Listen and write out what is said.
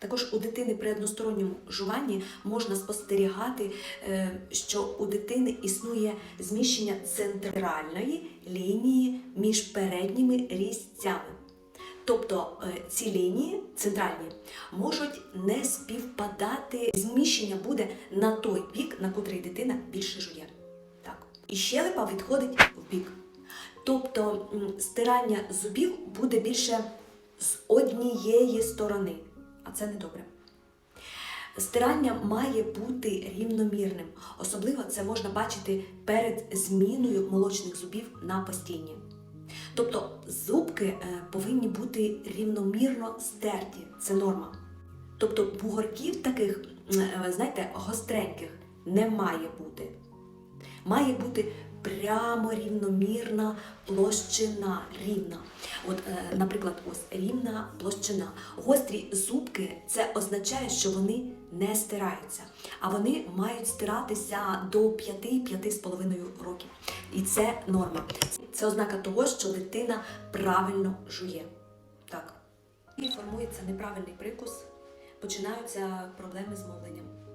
Також у дитини при односторонньому жуванні можна спостерігати, е, що у дитини існує зміщення центральної лінії між передніми різцями. Тобто е, ці лінії центральні можуть не співпадати. Зміщення буде на той бік, на котрий дитина більше жує. Так. І щелепа відходить в бік. Тобто стирання зубів буде більше з однієї сторони, а це не добре. Стирання має бути рівномірним. Особливо це можна бачити перед зміною молочних зубів на постійні. Тобто зубки е, повинні бути рівномірно стерті, це норма. Тобто бугорків таких, е, знаєте, гостреньких не має бути. Має бути прямо рівномірна площина рівна. От, е, наприклад, ось рівна площина. Гострі зубки це означає, що вони не стираються, а вони мають стиратися до 5-5,5 років. І це норма. Це ознака того, що дитина правильно жує. Так. І формується неправильний прикус, починаються проблеми з мовленням.